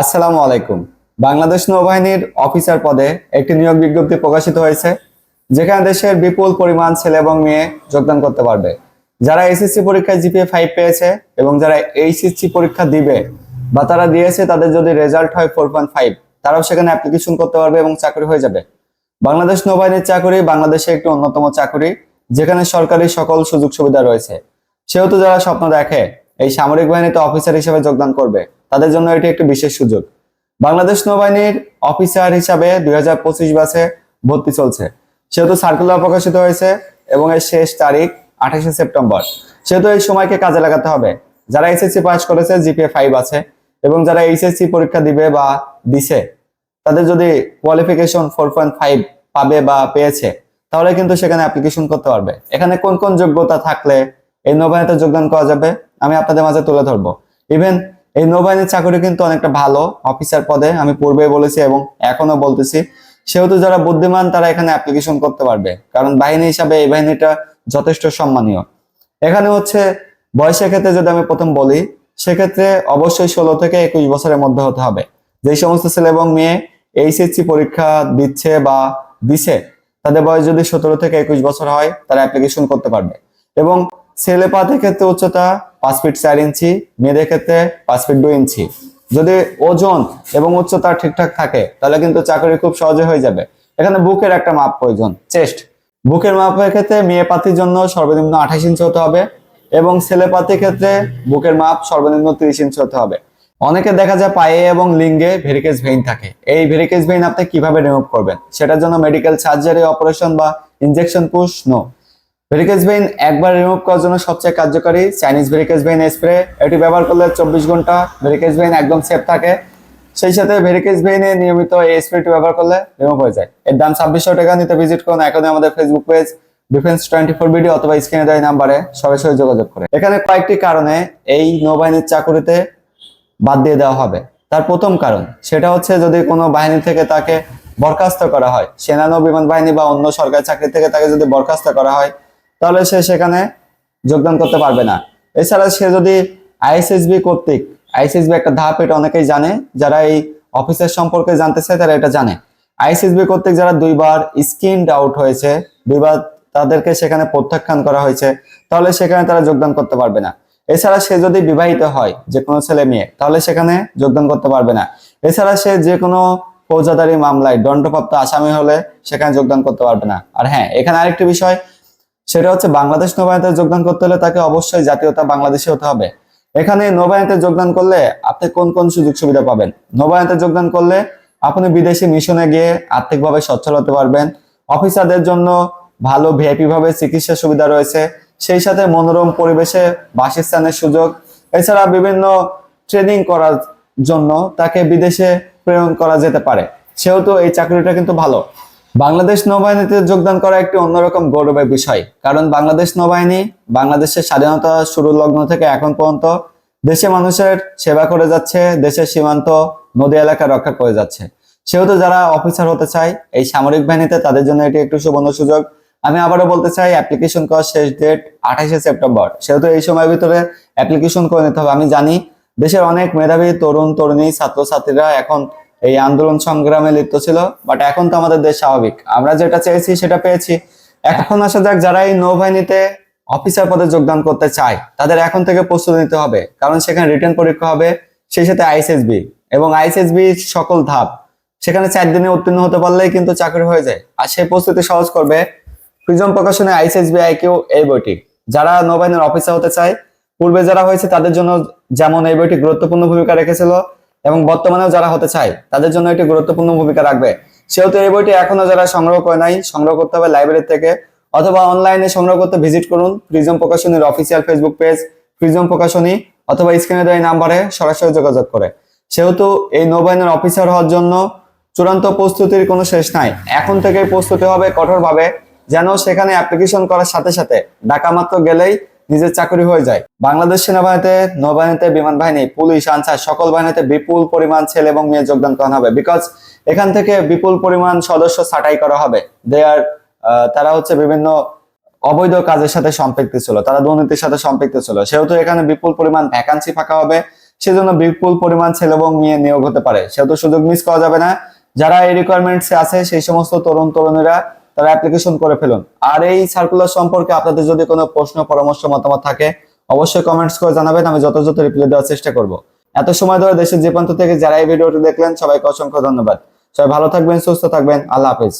আসসালামু আলাইকুম। বাংলাদেশ নৌবাহিনীর অফিসার পদে একটি নিয়োগ বিজ্ঞপ্তি প্রকাশিত হয়েছে, যেখানে দেশের বিপুল পরিমাণ ছেলে এবং মেয়ে যোগদান করতে পারবে। যারা এসএসসি পরীক্ষায় জিপিএ ফাইভ পেয়েছে এবং যারা এইচএসসি পরীক্ষা দিবে বা তারা দিয়েছে তাদের যদি রেজাল্ট হয় ফোর পয়েন্ট ফাইভ তারাও সেখানে অ্যাপ্লিকেশন করতে পারবে এবং চাকরি হয়ে যাবে। বাংলাদেশ নৌবাহিনীর চাকরি বাংলাদেশে একটি অন্যতম চাকরি, যেখানে সরকারি সকল সুযোগ সুবিধা রয়েছে। সেহেতু যারা স্বপ্ন দেখে, এই সামরিক বাহিনীতে অফিসার হিসেবে যোগদান করবে। তাদের জন্য এটি একটি বিশেষ সুযোগ। বাংলাদেশ নৌবাহিনীর অফিসার হিসাবে দুই হাজার পঁচিশ বাসে ভর্তি চলছে। সেহেতু সার্কুলার প্রকাশিত হয়েছে এবং এর শেষ তারিখ আঠাশে সেপ্টেম্বর। সেহেতু এই সময়কে কাজে লাগাতে হবে। যারা এসএসসি পাস করেছে, জিপিএ ফাইভ আছে এবং যারা এইচএসসি পরীক্ষা দিবে বা দিছে, তাদের যদি কোয়ালিফিকেশন ফোর পয়েন্ট ফাইভ পাবে বা পেয়েছে, তাহলে কিন্তু সেখানে অ্যাপ্লিকেশন করতে পারবে। এখানে কোন কোন যোগ্যতা থাকলে এই নৌবাহিনীতে যোগদান করা যাবে, আমি আপনাদের মাঝে তুলে ধরবো। ইভেন এই নৌবাহিনীর চাকরি কিন্তু অনেকটা ভালো অফিসার পদে, আমি পূর্বে বলেছি এবং এখনও বলতেছি। সেহেতু যারা বুদ্ধিমান, তারা এখানে অ্যাপ্লিকেশন করতে পারবে। কারণ বাহিনী হিসাবে এই বাহিনীটা যথেষ্ট সম্মানীয়। এখানে হচ্ছে বয়সের ক্ষেত্রে যদি আমি প্রথম বলি, সেক্ষেত্রে অবশ্যই ষোলো থেকে একুশ বছরের মধ্যে হতে হবে। যেই সমস্ত ছেলে এবং মেয়ে এইচএসসি পরীক্ষা দিচ্ছে বা দিছে, তাদের বয়স যদি সতেরো থেকে একুশ বছর হয়, তারা অ্যাপ্লিকেশন করতে পারবে। এবং ছেলে পাতের ক্ষেত্রে উচ্চতা পাঁচ ফিট চার ইঞ্চি, মেয়েদের ক্ষেত্রে পাঁচ ফিট দুই ইঞ্চি। যদি ওজন এবং উচ্চতা ঠিকঠাক থাকে, তাহলে কিন্তু চাকরি খুব সহজে হয়ে যাবে। এখানে বুকের একটা মাপ প্রয়োজন, চেস্ট। বুকের মাপের ক্ষেত্রে মেয়ে পাতির জন্য সর্বনিম্ন আঠাশ ইঞ্চি হতে হবে এবং ছেলে পাতির ক্ষেত্রে বুকের মাপ সর্বনিম্ন তিরিশ ইঞ্চি হতে হবে। অনেকে দেখা যায় পায়ে এবং লিঙ্গে ভেরিকেজ ভেইন থাকে। এই ভেরিকেজ ভেইন আপনি কীভাবে রিমুভ করবেন? সেটার জন্য মেডিকেল সার্জারি অপারেশন বা injection push no varicose vein একবার রিমুভ করার জন্য সবচেয়ে কার্যকরী চাইনিজ ভেরিকেজ ভেইন স্প্রে এটি ব্যবহার করলে চব্বিশ ঘণ্টা ভেরিকেজ ভেইন একদম সেফ থাকে। সেই সাথে ভেরিকেজ ভেইনে নিয়মিত এই স্প্রেটি ব্যবহার করলে রিমুভ হয়ে যায়। এর দাম ছাব্বিশশো টাকা, নিতে ভিজিট করুন এখনই আমাদের Facebook page defence twenty four video অথবা স্ক্রিনে দেওয়া নাম্বারে সরাসরি যোগাযোগ করে। এখানে কয়েকটি কারণে এই নৌবাহিনীর চাকুরিতে বাদ দিয়ে দেওয়া হবে। তার প্রথম কারণ, সেটা হচ্ছে যদি কোনো বাহিনী থেকে তাকে বরখাস্ত করা হয় সেনা নৌ বিমান বাহিনী বা অন্য সরকারি চাকরি থেকে তাকে যদি বরখাস্ত করা হয় তাহলে সে সেখানে যোগদান করতে পারবে না। এছাড়া সে যদি আইএসএসবি কর্তৃক, আইএসএসবি একটা ধাপ, এটা অনেকেই জানে, যারা এই অফিসের সম্পর্কে জানতে চায় তারা এটা জানে। আইএসএসবি কর্তৃক যারা দুইবার স্কিনড আউট হয়েছে, দুইবার তাদেরকে সেখানে প্রত্যাখ্যান করা হয়েছে, তাহলে সেখানে তারা যোগদান করতে পারবে না। এছাড়া সে যদি বিবাহিত হয়, যে কোনো ছেলে মেয়ে, তাহলে সেখানে যোগদান করতে পারবে না। এছাড়া সে যে কোনো ফৌজাদারি মামলায় দণ্ডপ্রাপ্ত আসামি হলে সেখানে যোগদান করতে পারবে না। আর হ্যাঁ এখানে আরেকটি বিষয় সেটা হচ্ছে বাংলাদেশ নৌবাহিনীতে যোগদান করতে হলে তাকে অবশ্যই জাতীয়তা বাংলাদেশি হতে হবে। এখানে নৌবাহিনীতে যোগদান করলে আপনি কোন কোন সুযোগ সুবিধা পাবেন? নৌবাহিনীতে যোগদান করলে আপনি বিদেশি মিশনে গিয়ে আর্থিকভাবে সচ্ছল হতে পারবেন। অফিসারদের জন্য ভালো ভিআইপি ভাবে চিকিৎসা সুবিধা রয়েছে। সেই সাথে মনোরম পরিবেশে বাসস্থানের সুযোগ। এছাড়া বিভিন্ন ট্রেনিং করার জন্য তাকে বিদেশে প্রেরণ করা যেতে পারে। সেহেতু এই চাকরিটা কিন্তু ভালো। বাংলাদেশ নৌবাহিনীতে যোগদান করা একটি অন্যরকম গৌরবের বিষয়, কারণ বাংলাদেশ নৌবাহিনী বাংলাদেশের স্বাধীনতা শুরু লগ্ন থেকে এখন পর্যন্ত দেশে মানুষের সেবা করে যাচ্ছে, দেশের সীমান্ত নদী এলাকা রক্ষা করে যাচ্ছে। সেহেতু যারা অফিসার হতে চায়, এই সামরিক বাহিনীতে তাদের জন্য এটি একটু সুবর্ণ সুযোগ। আমি আবারও বলতে চাই অ্যাপ্লিকেশন করার শেষ ডেট আঠাশে সেপ্টেম্বর। সেহেতু এই সময়ের ভিতরে অ্যাপ্লিকেশন করে নিতে হবে। আমি জানি দেশের অনেক মেধাবী তরুণ, তরুণী, ছাত্রছাত্রীরা এখন এই আন্দোলন সংগ্রামে লিপ্ত ছিল বাট এখন তো আমাদের দেশ স্বাভাবিক। আমরা যেটা চেয়েছি, সেটা পেয়েছি। এখন আসা যাক, যারা এই নৌবাহিনীতে অফিসার পদে যোগদান করতে চায়, তাদের এখন থেকে প্রস্তুতি নিতে হবে। কারণ সেখানে রিটার্ন পরীক্ষা হবে, সেই সাথে আইএসএসবি এবং আইএসএসবি সকল ধাপ। সেখানে চার দিনে উত্তীর্ণ হতে পারলেই কিন্তু চাকরি হয়ে যায়। আর সেই প্রস্তুতি সহজ করবে প্রিজম প্রকাশনে আইসিএসবি আইকিউ এই বইটি। যারা নৌবাহিনীর অফিসার হতে চায়, পূর্বে যারা হয়েছে, তাদের জন্য যেমন এই বইটি গুরুত্বপূর্ণ ভূমিকা রেখেছিল এবং বর্তমানেও যারা হতে চায়, তাদের জন্য একটি গুরুত্বপূর্ণ ভূমিকা রাখবে। সেহেতু এই বইটি এখনও যারা সংগ্রহ করে নাই, সংগ্রহ করতে হবে লাইব্রেরি থেকে, অথবা অনলাইনে সংগ্রহ করতে ভিজিট করুন প্রিজম প্রকাশনীর অফিসিয়াল ফেসবুক পেজ প্রিজম প্রকাশনী অথবা স্ক্রিনে দেওয়া নাম্বারে সরাসরি যোগাযোগ করে। সেহেতু এই নৌবাহিনীর অফিসার হওয়ার জন্য চূড়ান্ত প্রস্তুতির কোনো শেষ নাই। এখন থেকেই প্রস্তুতি হবে কঠোরভাবে, যেন সেখানে অ্যাপ্লিকেশন করার সাথে সাথে ডাকা মাত্র গেলেই নিজের চাকরি হয়ে যায়। বাংলাদেশ সেনাবাহিনীতে, নৌবাহিনীতে, বিমান বাহিনী, পুলিশ, আনসার, সকল বাহিনীতে বিপুল পরিমাণ ছেলে এবং মেয়ে যোগদান করা হবে বিকজ এখান থেকে বিপুল পরিমাণ সদস্য ছাঁটাই করা হবে। দে আর তারা হচ্ছে বিভিন্ন অবৈধ কাজের সাথে সম্পৃক্ত ছিল, তারা দুর্নীতির সাথে সম্পৃক্ত ছিল। সেহেতু এখানে বিপুল পরিমাণ ভ্যাকান্সি ফাঁকা হবে, সেজন্য বিপুল পরিমাণ ছেলে এবং মেয়ে নিয়োগ হতে পারে। সেহেতু সুযোগ মিস করা যাবে না। যারা এই রিকোয়ারমেন্টস আছে, সেই সমস্ত তরুণ, তরুণীরা তারা অ্যাপ্লিকেশন করে ফেলুন। আর এই সার্কুলার সম্পর্কে আপনাদের যদি কোনো প্রশ্ন, পরামর্শ, মতামত থাকে, অবশ্যই কমেন্টস করে জানাবেন, আমি যথাযথ রিপ্লাই দেওয়ার চেষ্টা করব। এত সময় ধরে দেশের যে প্রান্ত থেকে যারা এই ভিডিওটি দেখলেন, সবাইকে অসংখ্য ধন্যবাদ। সবাই ভালো থাকবেন, সুস্থ থাকবেন, আল্লাহ হাফেজ।